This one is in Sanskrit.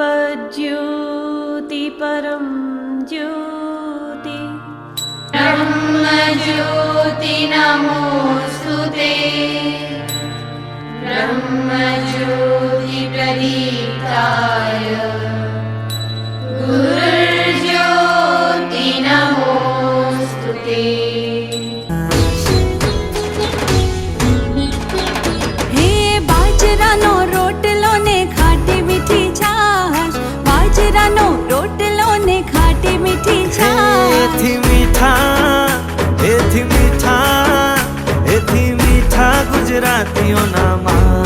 ज्योति परं ज्योति। ब्रह्मज्योति नमोऽस्तु ते। सुते ti una más.